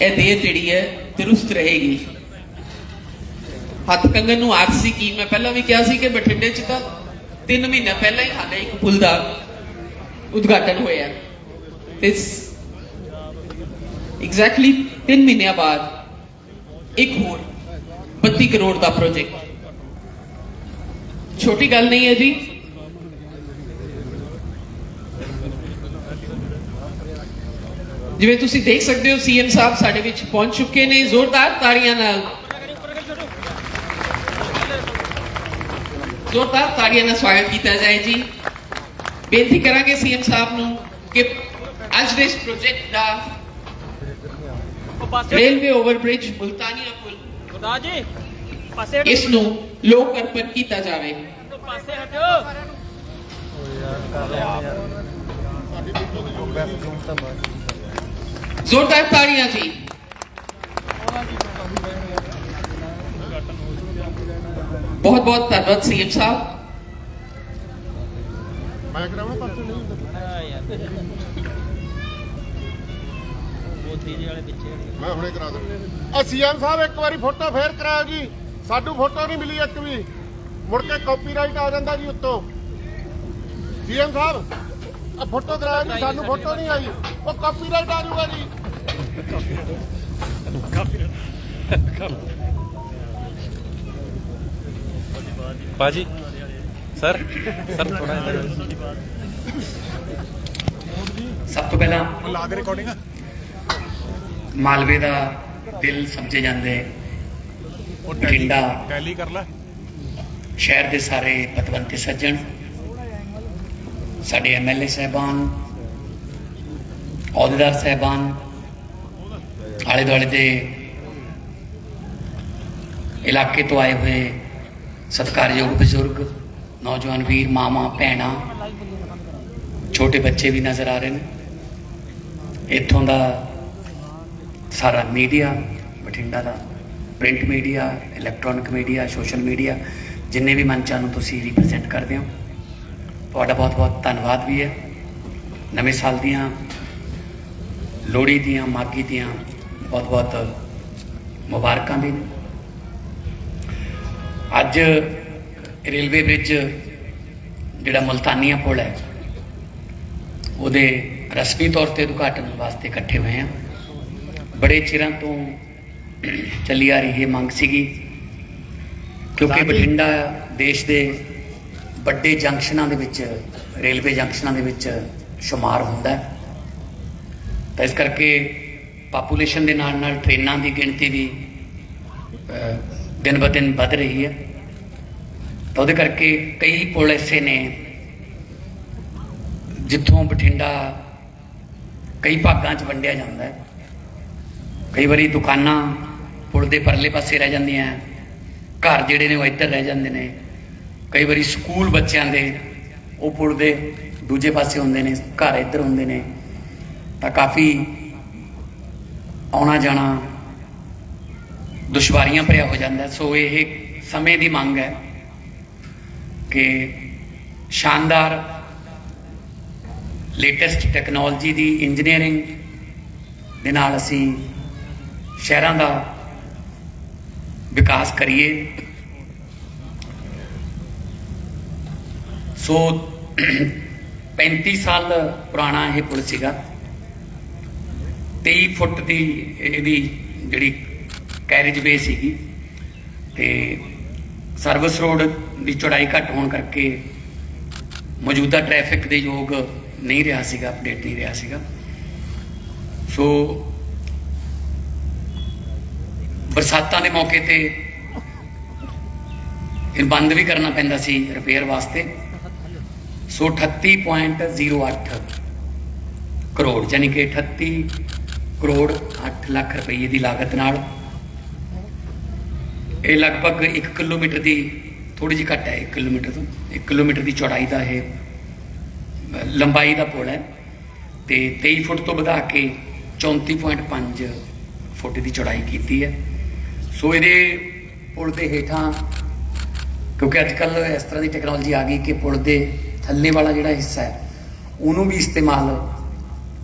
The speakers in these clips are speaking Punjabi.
ਇਹ ਦੇਹ ਜਿਹੜੀ ਹੈ ਦਰੁਸਤ ਰਹੇਗੀ। ਹੱਥ ਕੰਗਨ ਨੂੰ ਆਰਸੀ ਕੀ ਮੈਂ ਪਹਿਲਾਂ ਵੀ ਕਿਹਾ ਸੀ ਕਿ ਬਠਿੰਡੇ ਚ ਤਾਂ 3 ਮਹੀਨੇ ਪਹਿਲਾਂ ਹੀ ਹਾਲੇ ਇੱਕ ਪੁਲ ਦਾ ਉਦਘਾਟਨ ਹੋਇਆ। ਤੇ ਐਗਜ਼ੈਕਟਲੀ 3 ਮਹੀਨਿਆਂ ਬਾਅਦ ਇੱਕ ਹੋਰ 32 ਕਰੋੜ ਦਾ ਪ੍ਰੋਜੈਕਟ ਛੋਟੀ ਗੱਲ ਨਹੀਂ ਹੈ ਜੀ ਜਿਵੇਂ ਤੁਸੀਂ ਦੇਖ ਸਕਦੇ ਹੋ ਸੀਐਮ ਸਾਹਿਬ ਸਾਡੇ ਵਿੱਚ ਪਹੁੰਚ ਚੁੱਕੇ ਨੇ ਜ਼ੋਰਦਾਰ ਤਾੜੀਆਂ ਨਾਲ। ਜ਼ੋਰਦਾਰ ਤਾੜੀਆਂ ਨਾਲ ਸਵਾਗਤ ਕੀਤਾ ਜਾਏ ਜੀ। ਬੇਨਤੀ ਕਰਾਂਗੇ ਸੀਐਮ ਸਾਹਿਬ ਨੂੰ ਕਿ ਅੱਜ ਦੇ ਇਸ ਪ੍ਰੋਜੈਕਟ ਦਾ ਰੇਲਵੇ ਓਵਰਬ੍ਰਿਜ ਮੁਲਤਾਨੀਆ ਪੁਲ ਖੁਦਾ ਜੀ ਪਾਸੇ ਇਸ ਨੂੰ ਲੋਕ ਅਰਪਣ ਕੀਤਾ ਜਾਵੇ। ਹਟੋ ਪਾਸੇ ਹਟੋ। ਜ਼ੋਰਦਾਰ ਤਾੜੀਆਂ ਜੀ ਬਹੁਤ ਬਹੁਤ ਧੰਨਵਾਦ ਸੀਐਮ ਸਾਹਿਬ ਮੈਂ ਕਰਾਵਾਂ ਪਾਸੇ ਨਹੀਂ ਆ ਯਾਰ ਮੋਦੀ ਜੀ ਵਾਲੇ ਪਿੱਛੇ ਮੈਂ ਹੁਣੇ ਕਰਾ ਦਿੰਦਾ ਸੀਐਮ ਸਾਹਿਬ ਇੱਕ ਵਾਰੀ ਫੋਟੋ ਫੇਰ ਕਰਾਓ ਜੀ ਸਾਨੂੰ ਫੋਟੋ ਨਹੀਂ ਮਿਲੀ ਇੱਕ ਵੀ ਮੁੜ ਕੇ ਕਾਪੀਰਾਈਟ ਆ ਜਾਂਦਾ ਜੀ ਉੱਤੋਂ ਸੀਐਮ ਸਾਹਿਬ ਆ ਫੋਟੋ ਕਰਾਓ ਜੀ ਸਾਨੂੰ ਫੋਟੋ ਨਹੀਂ ਆਈ। ਉਹ ਕਾਪੀਰਾਈਟ ਆ ਜਾਊਗਾ ਜੀ। ਬਾਜੀ ਸਰ ਸਰ ਥੋੜਾ ਸਭ ਤੋਂ ਪਹਿਲਾਂ ਲਾ ਦੇ ਰਿਕਾਰਡਿੰਗ ਮਾਲਵੇ ਦਾ ਦਿਲ ਸਮਝੇ ਜਾਂਦੇ ਉਹ ਟੈਲੀ ਕਰ ਲੈ। ਸ਼ਹਿਰ ਦੇ ਸਾਰੇ ਪਤਵੰਤੇ ਸੱਜਣ ਸਾਡੇ ਐਮਐਲਏ ਸਹਿਬਾਨ, ਅਹੁਦੇਦਾਰ ਸਹਿਬਾਨ, ਆਲੇ ਦੁਆਲੇ ਦੇ ਇਲਾਕੇ ਤੋਂ ਆਏ ਹੋਏ ਸਤਿਕਾਰਯੋਗ ਬਜ਼ੁਰਗ, ਨੌਜਵਾਨ ਵੀਰ ਮਾਮਾ ਭੈਣਾਂ, ਛੋਟੇ ਬੱਚੇ ਵੀ ਨਜ਼ਰ ਆ ਰਹੇ ਨੇ। ਇੱਥੋਂ ਦਾ ਸਾਰਾ ਮੀਡੀਆ, ਬਠਿੰਡਾ ਦਾ print media, electronic media, social media, ਜਿੰਨੇ ਵੀ ਮੰਚਾਂ ਨੂੰ ਤੁਸੀਂ ਰਿਪਰੈਜ਼ੈਂਟ ਕਰਦੇ ਹੋ ਤੁਹਾਡਾ ਬਹੁਤ ਬਹੁਤ ਧੰਨਵਾਦ ਵੀ ਹੈ। ਨਵੇਂ ਸਾਲ ਦੀਆਂ ਲੋਹੜੀ ਦੀਆਂ ਮਾਗੀ ਦੀਆਂ ਬਹੁਤ ਬਹੁਤ ਮੁਬਾਰਕਾਂ ਵੀ ਅੱਜ ਰੇਲਵੇ ਬ੍ਰਿਜ ਜਿਹੜਾ ਮੁਲਤਾਨੀਆ ਪੁਲ ਹੈ ਉਹਦੇ ਰਸਮੀ ਤੌਰ ਤੇ ਉਦਘਾਟਨ ਵਾਸਤੇ ਇਕੱਠੇ ਹੋਏ ਆ ਬੜੇ ਚਿਰਾਂ ਤੋਂ ਚੱਲੀ ਆ ਰਹੀ ਇਹ ਮੰਗ ਸੀਗੀ ਕਿਉਂਕਿ ਬਠਿੰਡਾ ਦੇਸ਼ ਦੇ ਵੱਡੇ ਜੰਕਸ਼ਨਾਂ ਦੇ ਵਿੱਚ, ਰੇਲਵੇ ਜੰਕਸ਼ਨਾਂ ਦੇ ਵਿੱਚ ਸ਼ੁਮਾਰ ਹੁੰਦਾ ਹੈ। ਤਾਂ ਇਸ ਕਰਕੇ ਪਾਪੂਲੇਸ਼ਨ ਦੇ ਨਾਲ ਨਾਲ ਟ੍ਰੇਨਾਂ ਦੀ ਗਿਣਤੀ ਵੀ ਦਿਨ ਬ ਦਿਨ ਵੱਧ ਰਹੀ ਹੈ। ਤਾਂ ਉਹਦੇ ਕਰਕੇ ਕਈ ਪੁਲ ਐਸੇ ਨੇ ਜਿੱਥੋਂ ਬਠਿੰਡਾ ਕਈ ਭਾਗਾਂ 'ਚ ਵੰਡਿਆ ਜਾਂਦਾ ਹੈ। ਕਈ ਵਾਰੀ ਦੁਕਾਨਾਂ ਪੁਲ ਦੇ ਪਰਲੇ ਪਾਸੇ ਰਹਿ ਜਾਂਦੀਆਂ ਘਰ ਜਿਹੜੇ ਨੇ ਉਹ ਇੱਧਰ ਰਹਿ ਜਾਂਦੇ ਨੇ। ਕਈ ਵਾਰੀ ਸਕੂਲ ਬੱਚਿਆਂ ਦੇ ਉਹ ਪੁਲ ਦੇ ਦੂਜੇ ਪਾਸੇ ਹੁੰਦੇ ਨੇ, ਘਰ ਇੱਧਰ ਹੁੰਦੇ ਨੇ। ਤਾਂ ਕਾਫੀ ਆਉਣਾ ਜਾਣਾ ਦੁਸ਼ਵਾਰੀਆਂ ਭਰਿਆ ਹੋ ਜਾਂਦਾ। ਸੋ ਇਹ ਸਮੇਂ ਦੀ ਮੰਗ ਹੈ ਕਿ ਸ਼ਾਨਦਾਰ ਲੇਟੈਸਟ ਟੈਕਨੋਲੋਜੀ ਦੀ ਇੰਜੀਨੀਅਰਿੰਗ ਦੇ ਨਾਲ ਅਸੀਂ ਸ਼ਹਿਰਾਂ ਦਾ ਵਿਕਾਸ ਕਰੀਏ। ਸੋ 35 ਸਾਲ ਪੁਰਾਣਾ ਇਹ ਪੁਲ ਸੀਗਾ। 23 ਫੁੱਟ ਦੀ ਇਹਦੀ ਜਿਹੜੀ ਕੈਰੇਜ ਵੇ ਸੀਗੀ ਤੇ ਸਰਵਿਸ ਰੋਡ ਦੀ ਚੌੜਾਈ ਘੱਟ ਹੋਣ ਕਰਕੇ ਮੌਜੂਦਾ ਟ੍ਰੈਫਿਕ ਦੇ ਯੋਗ ਨਹੀਂ ਰਿਹਾ ਸੀਗਾ ਅਪਡੇਟ ਨਹੀਂ ਰਿਹਾ ਸੀਗਾ। ਸੋ ਬਰਸਾਤਾਂ ਦੇ ਮੌਕੇ ਤੇ ਇਹ ਬੰਦ ਵੀ ਕਰਨਾ ਪੈਂਦਾ ਸੀ ਰਿਪੇਅਰ ਵਾਸਤੇ। ਸੋ 38.08 ਕਰੋੜ ਯਾਨੀ ਕਿ 38 ਕਰੋੜ 8 ਲੱਖ ਰੁਪਏ ਦੀ ਲਾਗਤ ਨਾਲ ਇਹ ਲਗਭਗ 1 ਕਿਲੋਮੀਟਰ ਦੀ ਥੋੜੀ ਜਿਹੀ ਘੱਟ ਹੈ 1 ਕਿਲੋਮੀਟਰ ਤੋਂ 1 ਕਿਲੋਮੀਟਰ ਦੀ ਚੌੜਾਈ ਦਾ ਇਹ ਲੰਬਾਈ ਦਾ ਪੁਲ ਹੈ ਤੇ 23 ਫੁੱਟ ਤੋਂ ਵਧਾ ਕੇ 34.5 ਫੁੱਟ ਦੀ ਚੌੜਾਈ ਕੀਤੀ ਹੈ। ਸੋ ਇਹਦੇ ਪੁਲ ਦੇ ਹੇਠਾਂ, ਕਿਉਂਕਿ ਅੱਜ ਕੱਲ ਇਸ ਤਰ੍ਹਾਂ ਦੀ ਟੈਕਨੋਲੋਜੀ ਆ ਗਈ ਕਿ ਪੁਲ ਦੇ ਥੱਲੇ ਵਾਲਾ ਜਿਹੜਾ ਹਿੱਸਾ ਹੈ ਉਹਨੂੰ ਵੀ ਇਸਤੇਮਾਲ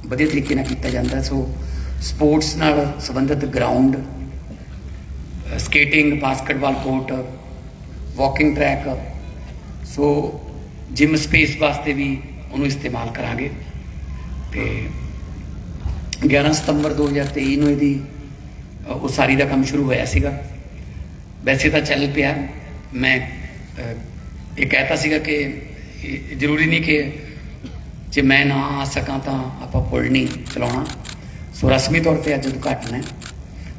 ਵਧੀਆ ਤਰੀਕੇ ਨਾਲ ਕੀਤਾ ਜਾਂਦਾ ਸੋ ਸਪੋਰਟਸ ਨਾਲ ਸੰਬੰਧਿਤ ground skating basketball court walking track so gym space ਵਾਸਤੇ ਵੀ ਉਹਨੂੰ ਇਸਤੇਮਾਲ ਕਰਾਂਗੇ। ਤੇ 11 ਸਤੰਬਰ 2023 ਨੂੰ ਇਹਦੀ ਅ, ਉਸਾਰੀ ਦਾ ਕੰਮ ਸ਼ੁਰੂ ਹੋਇਆ ਸੀਗਾ। ਵੈਸੇ ਤਾਂ ਚੱਲ ਪਿਆ। ਮੈਂ ਇਹ ਕਹਿਤਾ ਸੀਗਾ ਕਿ ਜ਼ਰੂਰੀ ਨਹੀਂ ਕਿ ਜੇ ਮੈਂ ਨਾ ਆ ਸਕਾਂ ਤਾਂ ਆਪਾਂ ਪੁਲ ਨਹੀਂ ਚਲਾਉਣਾ। ਸੋ ਰਸਮੀ ਤੌਰ ਤੇ ਅੱਜ ਉਦਘਾਟਨ ਹੈ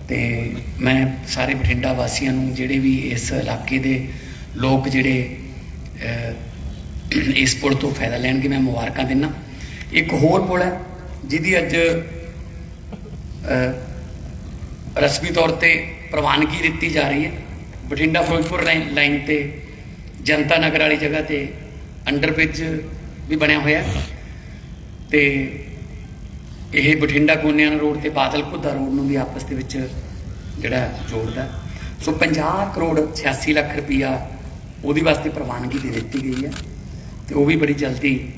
ਤੇ ਮੈਂ ਸਾਰੇ ਬਠਿੰਡਾ ਵਾਸੀਆਂ ਨੂੰ ਜਿਹੜੇ ਵੀ ਇਸ ਇਲਾਕੇ ਦੇ ਲੋਕ ਜਿਹੜੇ ਇਸ ਪੁਲ ਤੋਂ ਫਾਇਦਾ ਲੈਣਗੇ, ਮੈਂ ਮੁਬਾਰਕਾਂ ਦਿੰਦਾ ਇੱਕ ਹੋਰ ਪੁਲ ਹੈ ਜਿਹਦੀ ਅੱਜ ਰਸਮੀ ਤੌਰ ਤੇ ਪ੍ਰਵਾਨਗੀ ਦਿੱਤੀ ਜਾ ਰਹੀ ਹੈ। ਬਠਿੰਡਾ ਫਿਰੋਜ਼ਪੁਰ ਲਾਈਨ ਲਾਈਨ ਤੇ ਜਨਤਾ ਨਗਰ ਵਾਲੀ ਜਗ੍ਹਾ ਤੇ ਅੰਡਰ ਬ੍ਰਿਜ ਵੀ ਬਣਿਆ ਹੋਇਆ ਹੈ। ਤੇ ਇਹ ਬਠਿੰਡਾ ਗੋਨਿਆਣਾ ਰੋਡ ਤੇ ਬਾਦਲ ਘੁੱਦਾ ਰੋਡ ਨੂੰ ਵੀ ਆਪਸ ਦੇ ਵਿੱਚ ਜਿਹੜਾ ਜੋੜਦਾ ਸੋ 50 ਕਰੋੜ 86 ਲੱਖ ਰੁਪਈਆ ਉਹਦੀ ਵਾਸਤੇ ਪ੍ਰਵਾਨਗੀ ਦੇ ਦਿੱਤੀ ਗਈ ਹੈ ਤੇ ਉਹ ਵੀ ਬੜੀ ਜਲਦੀ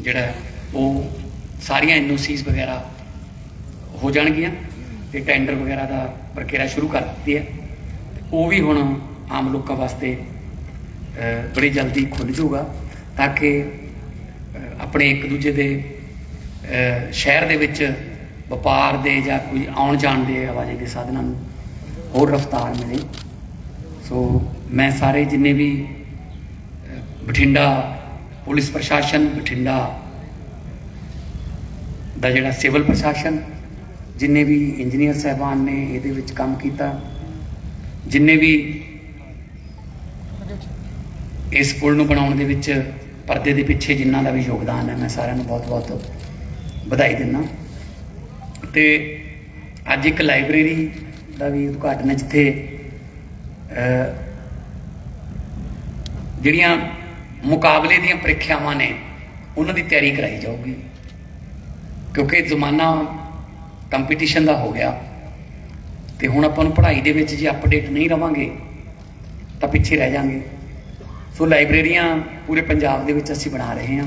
ਜਿਹੜਾ ਉਹ ਸਾਰੀਆਂ ਐਨਓਸੀਜ਼ ਵਗੈਰਾ ਹੋ ਜਾਣਗੀਆਂ ਤੇ ਟੈਂਡਰ ਵਗੈਰਾ ਦਾ ਪ੍ਰਕਿਰਿਆ ਸ਼ੁਰੂ ਕਰ ਦਿੱਤੀ ਹੈ। ਉਹ ਵੀ ਹੁਣ ਆਮ ਲੋਕਾਂ ਵਾਸਤੇ ਬੜੀ ਜਲਦੀ ਖੁੱਲ ਜਾਊਗਾ ਤਾਂ ਕਿ ਆਪਣੇ ਇੱਕ ਦੂਜੇ ਦੇ ਸ਼ਹਿਰ ਦੇ ਵਿੱਚ ਵਪਾਰ ਦੇ ਜਾਂ ਕੋਈ ਆਉਣ ਜਾਣ ਦੇ ਆਵਾਜਾਈ ਦੇ ਸਾਧਨਾਂ ਨੂੰ ਹੋਰ ਰਫ਼ਤਾਰ ਮਿਲੇ। ਸੋ ਮੈਂ ਸਾਰੇ ਜਿੰਨੇ ਵੀ ਬਠਿੰਡਾ ਪੁਲਿਸ ਪ੍ਰਸ਼ਾਸਨ, ਬਠਿੰਡਾ ਦਾ ਜਿਹੜਾ ਸਿਵਲ ਪ੍ਰਸ਼ਾਸਨ, ਜਿੰਨੇ ਵੀ ਇੰਜੀਨੀਅਰ ਸਹਿਬਾਨ ਨੇ ਇਹਦੇ ਵਿੱਚ ਕੰਮ ਕੀਤਾ, ਜਿੰਨੇ ਵੀ ਇਸ ਪੁਲ ਨੂੰ ਬਣਾਉਣ ਦੇ ਵਿੱਚ ਪਰਦੇ ਦੇ ਪਿੱਛੇ ਜਿਨ੍ਹਾਂ ਦਾ ਵੀ ਯੋਗਦਾਨ ਹੈ, ਮੈਂ ਸਾਰਿਆਂ ਨੂੰ ਬਹੁਤ-ਬਹੁਤ ਵਧਾਈ ਦਿੰਦਾ। ਤੇ ਅੱਜ ਇੱਕ ਲਾਇਬ੍ਰੇਰੀ ਦਾ ਵੀ ਉਦਘਾਟਨ ਹੈ, ਜਿੱਥੇ ਜਿਹੜੀਆਂ ਮੁਕਾਬਲੇ ਦੀਆਂ ਪ੍ਰੀਖਿਆਵਾਂ ਨੇ, ਉਹਨਾਂ ਦੀ ਤਿਆਰੀ ਕਰਾਈ ਜਾਊਗੀ। ਕਿਉਂਕਿ ਜ਼ਮਾਨਾ ਕੰਪੀਟੀਸ਼ਨ ਦਾ ਹੋ ਗਿਆ। ਤੇ ਹੁਣ ਆਪਾਂ ਨੂੰ ਪੜ੍ਹਾਈ ਦੇ ਵਿੱਚ ਜੇ ਅਪਡੇਟ ਨਹੀਂ ਰਵਾਂਗੇ, ਤਾਂ ਪਿੱਛੇ ਰਹਿ ਜਾਾਂਗੇ। ਸੋ ਲਾਇਬ੍ਰੇਰੀਆਂ ਪੂਰੇ ਪੰਜਾਬ ਦੇ ਵਿੱਚ ਅਸੀਂ ਬਣਾ ਰਹੇ ਹਾਂ।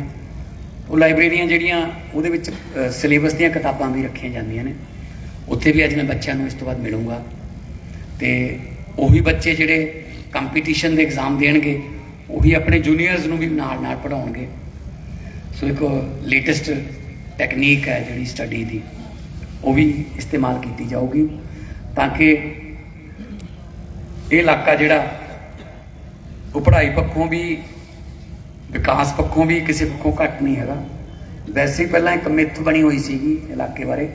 ਉਹ ਲਾਇਬ੍ਰੇਰੀਆਂ ਜਿਹੜੀਆਂ, ਉਹਦੇ ਵਿੱਚ ਸਿਲੇਬਸ ਦੀਆਂ ਕਿਤਾਬਾਂ ਵੀ ਰੱਖੀਆਂ ਜਾਂਦੀਆਂ ਨੇ। ਉੱਥੇ ਵੀ ਅੱਜ ਮੈਂ ਬੱਚਿਆਂ ਨੂੰ ਇਸ ਤੋਂ ਬਾਅਦ ਮਿਲੂੰਗਾ। ਤੇ ਉਹੀ ਬੱਚੇ ਜਿਹੜੇ ਕੰਪੀਟੀਸ਼ਨ ਦੇ ਐਗਜ਼ਾਮ ਦੇਣਗੇ, ਉਹੀ ਆਪਣੇ ਜੂਨੀਅਰਸ ਨੂੰ ਵੀ ਨਾਲ ਨਾਲ ਪੜਾਉਣਗੇ ਸੋ ਇੱਕ ਲੇਟੈਸਟ ਟੈਕਨੀਕ ਹੈ ਜਿਹੜੀ ਸਟੱਡੀ ਦੀ, ਉਹ ਵੀ ਇਸਤੇਮਾਲ ਕੀਤੀ ਜਾਊਗੀ। ਤਾਂ ਕਿ ਇਹ ਇਲਾਕਾ ਜਿਹੜਾ ਉਹ ਪੜ੍ਹਾਈ ਪੱਖੋਂ ਵੀ, ਵਿਕਾਸ ਪੱਖੋਂ ਵੀ ਕਿਸੇ ਪੱਖੋਂ ਘੱਟ ਨਹੀਂ ਹੈਗਾ। ਵੈਸੇ ਪਹਿਲਾਂ ਇੱਕ ਮਿੱਥ ਬਣੀ ਹੋਈ ਸੀਗੀ ਇਲਾਕੇ ਬਾਰੇ।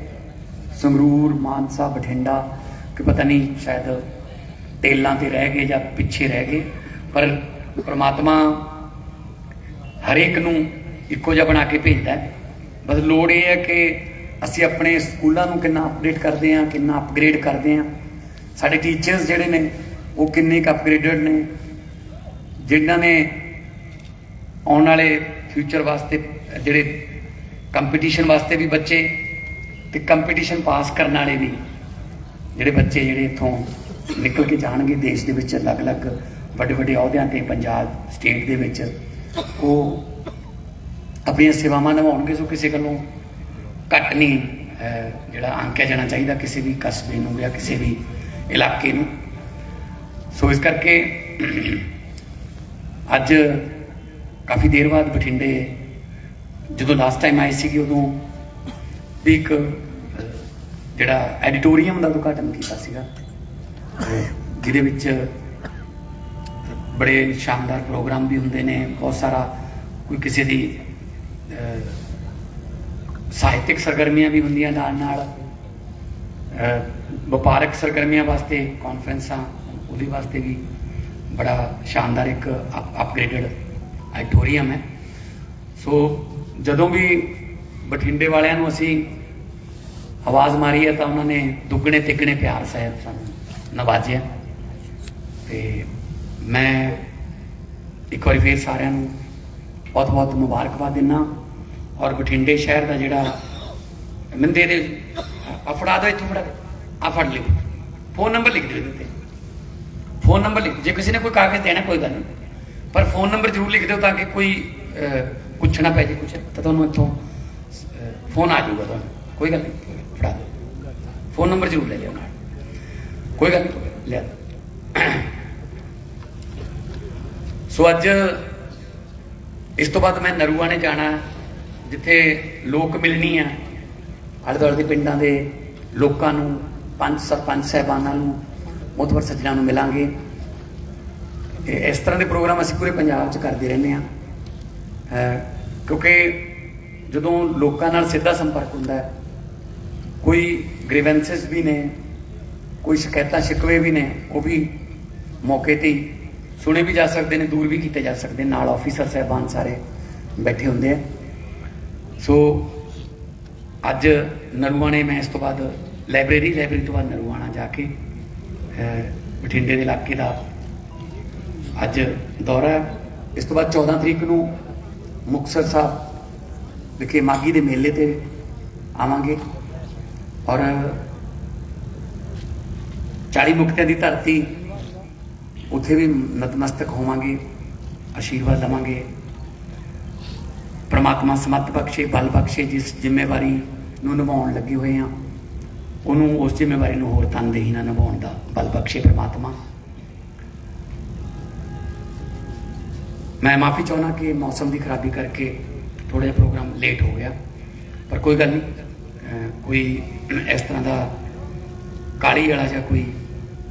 ਸੰਗਰੂਰ, ਮਾਨਸਾ, ਬਠਿੰਡਾ, ਕਿ ਪਤਾ ਨਹੀਂ, ਸ਼ਾਇਦ ਤੇਲਾਂ ਤੇ ਰਹਿ ਗਏ ਜਾਂ ਪਿੱਛੇ ਰਹਿ ਗਏ। ਪਰ ਪ੍ਰਮਾਤਮਾ ਹਰੇਕ ਨੂੰ ਇੱਕੋ ਜਿਹਾ ਬਣਾ ਕੇ ਭੇਜਦਾ ਹੈ। ਬਸ ਲੋੜ ਇਹ ਹੈ ਕਿ ਅਸੀਂ ਆਪਣੇ ਸਕੂਲਾਂ ਨੂੰ ਕਿੰਨਾ ਅਪਡੇਟ ਕਰਦੇ ਹਾਂ, ਕਿੰਨਾ ਅਪਗ੍ਰੇਡ ਕਰਦੇ ਹਾਂ। ਸਾਡੇ ਟੀਚਰਸ ਜਿਹੜੇ ਨੇ, ਉਹ ਕਿੰਨੇ ਕੁ ਅਪਗ੍ਰੇਡਡ ਨੇ ਜਿਨ੍ਹਾਂ ਨੇ ਆਉਣ ਵਾਲੇ ਫਿਊਚਰ ਵਾਸਤੇ, ਜਿਹੜੇ ਕੰਪੀਟੀਸ਼ਨ ਵਾਸਤੇ ਵੀ ਬੱਚੇ ਤੇ ਕੰਪੀਟੀਸ਼ਨ ਪਾਸ ਕਰਨ ਵਾਲੇ ਵੀ ਜਿਹੜੇ ਬੱਚੇ ਜਿਹੜੇ ਇੱਥੋਂ ਨਿਕਲ ਕੇ ਜਾਣਗੇ ਦੇਸ਼ ਦੇ ਵਿੱਚ ਅਲੱਗ-ਅਲੱਗ ਵੱਡੇ ਵੱਡੇ ਅਹੁਦਿਆਂ ਤੇ ਪੰਜਾਬ ਸਟੇਟ ਦੇ ਵਿੱਚ, ਉਹ ਆਪਣੀਆਂ ਸੇਵਾਵਾਂ ਨਿਭਾਉਣਗੇ। ਸੋ ਕਿਸੇ ਗੱਲੋਂ ਘੱਟ ਨਹੀਂ ਜਿਹੜਾ ਆਂਕਿਆ ਜਾਣਾ ਚਾਹੀਦਾ ਕਿਸੇ ਵੀ ਕਸਬੇ ਨੂੰ ਜਾਂ ਕਿਸੇ ਵੀ ਇਲਾਕੇ ਨੂੰ। ਸੋ ਇਸ ਕਰਕੇ ਅੱਜ ਕਾਫੀ ਦੇਰ ਬਾਅਦ ਬਠਿੰਡੇ, ਜਦੋਂ ਲਾਸਟ ਟਾਈਮ ਆਏ ਸੀਗੇ ਉਦੋਂ ਵੀ ਇੱਕ, ਜਿਹੜਾ ਐਡੀਟੋਰੀਅਮ ਦਾ ਉਦਘਾਟਨ ਕੀਤਾ ਸੀਗਾ, ਜਿਹਦੇ ਵਿੱਚ ਬੜੇ ਸ਼ਾਨਦਾਰ ਪ੍ਰੋਗਰਾਮ ਵੀ ਹੁੰਦੇ ਨੇ, ਬਹੁਤ ਸਾਰਾ ਕੋਈ ਕਿਸੇ ਦੀ ਸਾਹਿਤਿਕ ਸਰਗਰਮੀਆਂ ਵੀ ਹੁੰਦੀਆਂ ਨਾਲ ਨਾਲ ਵਪਾਰਕ ਸਰਗਰਮੀਆਂ ਵਾਸਤੇ ਕਾਨਫਰੰਸਾਂ ਉਹਦੇ ਵਾਸਤੇ ਵੀ ਬੜਾ ਸ਼ਾਨਦਾਰ ਇੱਕ ਅਪਗ੍ਰੇਡਡ ਆਡੀਟੋਰੀਅਮ ਹੈ ਸੋ ਜਦੋਂ ਵੀ ਬਠਿੰਡੇ ਵਾਲਿਆਂ ਨੂੰ ਅਸੀਂ ਆਵਾਜ਼ ਮਾਰੀ ਹੈ ਤਾਂ ਉਹਨਾਂ ਨੇ ਦੁੱਗਣੇ ਤਿੱਗਣੇ ਪਿਆਰ ਸਹਿਤ ਸਾਨੂੰ ਨਵਾਜਿਆ ਤੇ ਮੈਂ ਇੱਕ ਵਾਰੀ ਫੇਰ ਸਾਰਿਆਂ ਨੂੰ ਬਹੁਤ ਬਹੁਤ ਮੁਬਾਰਕਬਾਦ ਦਿੰਦਾ ਔਰ ਬਠਿੰਡੇ ਸ਼ਹਿਰ ਦਾ ਜਿਹੜਾ ਮਿੰਦੇ ਦੇ ਅਫੜਾ ਫੜਾ ਦਿਓ ਇੱਥੋਂ ਫੜਾ ਆ ਫੜ ਲਿਓ ਫੋਨ ਨੰਬਰ ਲਿਖ ਦਿਓ ਇਹਦੇ ਉੱਤੇ ਫੋਨ ਨੰਬਰ ਲਿਖ ਜੇ ਕਿਸੇ ਨੇ ਕੋਈ ਕਾਗਜ਼ ਦੇਣਾ, ਕੋਈ ਗੱਲ ਨਹੀਂ। ਪਰ ਫੋਨ ਨੰਬਰ ਜ਼ਰੂਰ ਲਿਖ ਦਿਓ ਤਾਂ ਕਿ ਕੋਈ ਪੁੱਛਣਾ ਪੈ ਜੇ ਕੁਛ। ਤਾਂ ਤੁਹਾਨੂੰ ਇੱਥੋਂ ਫੋਨ ਆ ਜਾਊਗਾ ਤੁਹਾਨੂੰ। ਕੋਈ ਗੱਲ ਨਹੀਂ, ਫੜਾ ਦਿਓ। ਫੋਨ ਨੰਬਰ ਜ਼ਰੂਰ ਲੈ ਲਿਓ ਨਾਲ। ਕੋਈ ਗੱਲ ਨਹੀਂ, ਲੈ ਸੋ ਅੱਜ ਇਸ ਤੋਂ ਬਾਅਦ ਮੈਂ ਨਰੂਆ ਨੇ ਜਾਣਾ, ਜਿੱਥੇ ਲੋਕ ਮਿਲਣੀ ਆ। ਆਲੇ ਦੁਆਲੇ ਦੇ ਪਿੰਡਾਂ ਦੇ ਲੋਕਾਂ ਨੂੰ, ਪੰਜ ਸਰਪੰਚ ਸਾਹਿਬਾਨਾਂ ਨੂੰ ਮੁਤਬਰ ਸੱਜਣਾ ਨੂੰ ਮਿਲਾਂਗੇ ਇਹ ਇਸ ਤਰ੍ਹਾਂ ਦੇ ਪ੍ਰੋਗਰਾਮ ਅਸੀਂ ਪੂਰੇ ਪੰਜਾਬ 'ਚ ਕਰਦੇ ਰਹਿੰਦੇ ਆ ਕਿਉਂਕਿ ਜਦੋਂ ਲੋਕਾਂ ਨਾਲ ਸਿੱਧਾ ਸੰਪਰਕ ਹੁੰਦਾ ਹੈ, ਕੋਈ ਗ੍ਰੀਵੈਂਸਸ ਵੀ ਨੇ, ਕੋਈ ਸ਼ਿਕਾਇਤਾਂ ਸ਼ਿਕਵੇ ਵੀ ਨੇ, ਉਹ ਵੀ ਮੌਕੇ ਤੇ ਸੁਣੇ ਵੀ ਜਾ ਸਕਦੇ ਨੇ, ਦੂਰ ਵੀ ਕੀਤੇ ਜਾ ਸਕਦੇ ਨੇ। ਨਾਲ ਆਫੀਸਰ ਸਹਿਬਾਨ ਸਾਰੇ ਬੈਠੇ ਹੁੰਦੇ ਆ ਸੋ ਅੱਜ ਨਰੂਆਣੇ ਮੈਂ ਇਸ ਤੋਂ ਬਾਅਦ ਲਾਇਬ੍ਰੇਰੀ ਲਾਇਬ੍ਰੇਰੀ ਤੋਂ ਬਾਅਦ ਨਰੂਆਣਾ ਜਾ ਕੇ ਬਠਿੰਡੇ ਦੇ ਇਲਾਕੇ ਦਾ। ਅੱਜ ਦੌਰਾ ਹੈ। ਇਸ ਤੋਂ ਬਾਅਦ 14 ਤਰੀਕ ਨੂੰ ਮੁਕਤਸਰ ਸਾਹਿਬ ਵਿਖੇ ਮਾਗੀ ਦੇ ਮੇਲੇ ਤੇ ਆਵਾਂਗੇ। ਔਰ 40 ਮੁਕਤਿਆਂ ਦੀ ਧਰਤੀ ਉੱਥੇ ਵੀ ਨਤਮਸਤਕ ਹੋਵਾਂਗੇ, ਆਸ਼ੀਰਵਾਦ ਲਵਾਂਗੇ। ਪ੍ਰਮਾਤਮਾ ਸਮਤ ਬਖਸ਼ੇ, ਬਲ ਬਖਸ਼ੇ, ਜਿਸ ਜ਼ਿੰਮੇਵਾਰੀ ਨੂੰ ਨਿਭਾਉਣ ਲੱਗੇ ਹੋਏ ਆ ਉਹਨੂੰ ਉਸ ਜ਼ਿੰਮੇਵਾਰੀ ਨੂੰ ਹੋਰ ਤਨਦੇਹੀ ਨਾਲ ਨਿਭਾਉਣ ਦਾ ਬਲ ਬਖਸ਼ੇ ਪ੍ਰਮਾਤਮਾ। ਮੈਂ ਮਾਫੀ ਚਾਹੁੰਦਾ ਕਿ ਮੌਸਮ ਦੀ ਖਰਾਬੀ ਕਰਕੇ ਥੋੜਾ ਜਿਹਾ ਪ੍ਰੋਗਰਾਮ ਲੇਟ ਹੋ ਗਿਆ। ਪਰ ਕੋਈ ਗੱਲ ਨਹੀਂ ਕੋਈ ਇਸ ਤਰ੍ਹਾਂ ਦਾ ਕਾਲੀ ਵਾਲਾ ਜਾਂ ਕੋਈ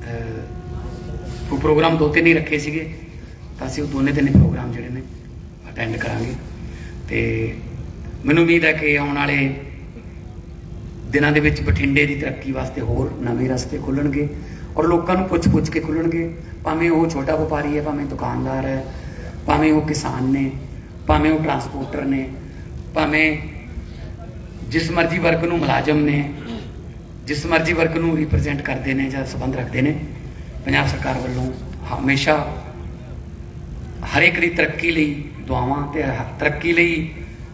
ਅਹ, ਪ੍ਰੋਗਰਾਮ ਦੋ ਤਿੰਨ ਹੀ ਰੱਖੇ ਸੀਗੇ ਤਾਂ ਅਸੀਂ ਉਹ ਦੋਨੇ ਤਿੰਨੇ ਪ੍ਰੋਗਰਾਮ ਜਿਹੜੇ ਨੇ ਅਟੈਂਡ ਕਰਾਂਗੇ। ਤੇ ਮੈਨੂੰ ਉਮੀਦ ਹੈ ਕਿ ਆਉਣ ਵਾਲੇ ਦਿਨਾਂ ਦੇ ਵਿੱਚ ਬਠਿੰਡੇ ਦੀ ਤਰੱਕੀ ਵਾਸਤੇ ਹੋਰ ਨਵੇਂ ਰਸਤੇ ਖੁੱਲਣਗੇ ਔਰ ਲੋਕਾਂ ਨੂੰ ਪੁੱਛ-ਪੁੱਛ ਕੇ ਖੁੱਲਣਗੇ, ਭਾਵੇਂ ਉਹ ਛੋਟਾ ਵਪਾਰੀ ਹੈ, ਭਾਵੇਂ ਦੁਕਾਨਦਾਰ ਹੈ, ਭਾਵੇਂ ਉਹ ਕਿਸਾਨ ਨੇ, ਭਾਵੇਂ ਉਹ ਟਰਾਂਸਪੋਰਟਰ ਨੇ, ਭਾਵੇਂ ਜਿਸ ਮਰਜ਼ੀ ਵਰਗ ਨੂੰ ਮੁਲਾਜ਼ਮ ਨੇ, ਜਿਸ ਮਰਜ਼ੀ ਵਰਗ ਨੂੰ ਰਿਪਰੈਜ਼ੈਂਟ ਕਰਦੇ ਨੇ ਜਾਂ ਸੰਬੰਧ ਰੱਖਦੇ ਨੇ, ਪੰਜਾਬ ਸਰਕਾਰ ਵੱਲੋਂ ਹਮੇਸ਼ਾ ਹਰੇਕ ਦੀ ਤਰੱਕੀ ਲਈ ਦੁਆਵਾਂ ਤੇ ਹ- ਤਰੱਕੀ ਲਈ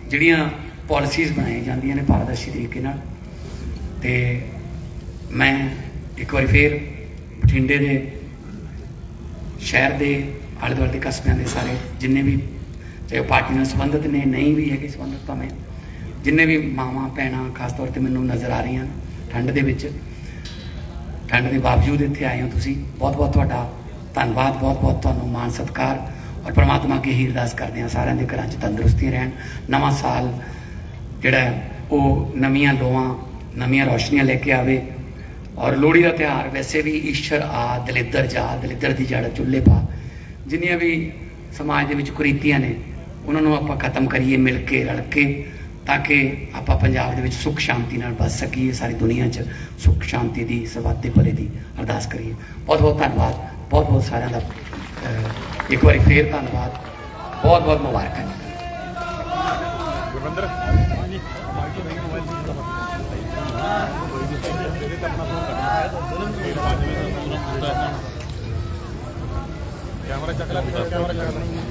ਜਿਹੜੀਆਂ ਪਾਲਿਸੀਜ਼ ਬਣਾਈਆਂ ਜਾਂਦੀਆਂ ਨੇ ਪਾਰਦਰਸ਼ੀ ਤਰੀਕੇ ਨਾਲ ਤੇ ਮੈਂ ਇੱਕ ਵਾਰੀ ਫੇਰ ਬਠਿੰਡੇ ਦੇ ਸ਼ਹਿਰ ਦੇ ਆਲੇ ਦੁਆਲੇ ਦੇ ਕਸਬਿਆਂ ਦੇ ਸਾਰੇ ਜਿੰਨੇ ਵੀ ਚਾਹੇ ਉਹ ਪਾਰਟੀ ਨਾਲ ਸੰਬੰਧਿਤ ਨੇ, ਨਹੀਂ ਵੀ ਹੈਗੇ ਸੰਬੰਧਿਤ ਭਾਵੇਂ, ਜਿੰਨੇ ਵੀ ਮਾਵਾਂ, ਭੈਣਾਂ ਖਾਸ ਤੌਰ ਤੇ ਮੈਨੂੰ ਨਜ਼ਰ ਆ ਰਹੀਆਂ ਠੰਡ ਦੇ ਵਿੱਚ, ਠੰਡ ਦੇ ਬਾਵਜੂਦ ਇੱਥੇ ਆਏ ਹੋ ਤੁਸੀਂ ਬਹੁਤ ਬਹੁਤ ਤੁਹਾਡਾ ਧੰਨਵਾਦ ਬਹੁਤ ਬਹੁਤ ਤੁਹਾਨੂੰ ਮਾਣ ਸਤਿਕਾਰ ਔਰ ਪ੍ਰਮਾਤਮਾ ਅੱਗੇ ਹੀ ਅਰਦਾਸ ਕਰਦੇ ਹਾਂ ਸਾਰਿਆਂ ਦੇ ਘਰਾਂ 'ਚ ਤੰਦਰੁਸਤੀ ਰਹਿਣ। ਨਵਾਂ ਸਾਲ ਜਿਹੜਾ ਉਹ ਨਵੀਆਂ ਲੋਆਂ ਨਵੀਆਂ ਰੌਸ਼ਨੀਆਂ ਲੈ ਕੇ ਆਵੇ। ਔਰ ਲੋਹੜੀ ਦਾ ਤਿਉਹਾਰ ਵੈਸੇ ਵੀ ਈਸ਼ਰ ਆ, ਦਲਿੱਦਰ ਜਾ, ਦਲਿੱਦਰ ਦੀ ਜੜ ਚੁੱਲ੍ਹੇ ਪਾ। ਜਿੰਨੀਆਂ ਵੀ ਸਮਾਜ ਦੇ ਵਿੱਚ ਕੁਰੀਤੀਆਂ ਨੇ, ਉਹਨਾਂ ਨੂੰ ਆਪਾਂ ਖਤਮ ਕਰੀਏ, ਮਿਲ ਕੇ, ਰਲ ਕੇ, ਤਾਂ ਕਿ ਆਪਾਂ ਪੰਜਾਬ ਦੇ ਵਿੱਚ ਸੁੱਖ ਸ਼ਾਂਤੀ ਨਾਲ ਬਸ ਸਕੀਏ, ਸਾਰੀ ਦੁਨੀਆ 'ਚ ਸੁੱਖ ਸ਼ਾਂਤੀ ਦੀ ਸਰਬੱਤ ਦੇ ਭਲੇ ਦੀ ਅਰਦਾਸ ਕਰੀਏ। ਬਹੁਤ ਬਹੁਤ ਧੰਨਵਾਦ। ਬਹੁਤ ਬਹੁਤ ਸਾਰਿਆਂ ਦਾ ਇੱਕ ਵਾਰੀ ਫੇਰ ਧੰਨਵਾਦ। ਬਹੁਤ ਬਹੁਤ ਮੁਬਾਰਕਾਂ ਗੁਰਵਿੰਦਰ। ਕੈਮਰਾ ਚੱਕ ਲੈ ਪਿੱਛੇ ਕੈਮਰਾ ਚੱਕ ਲੈ।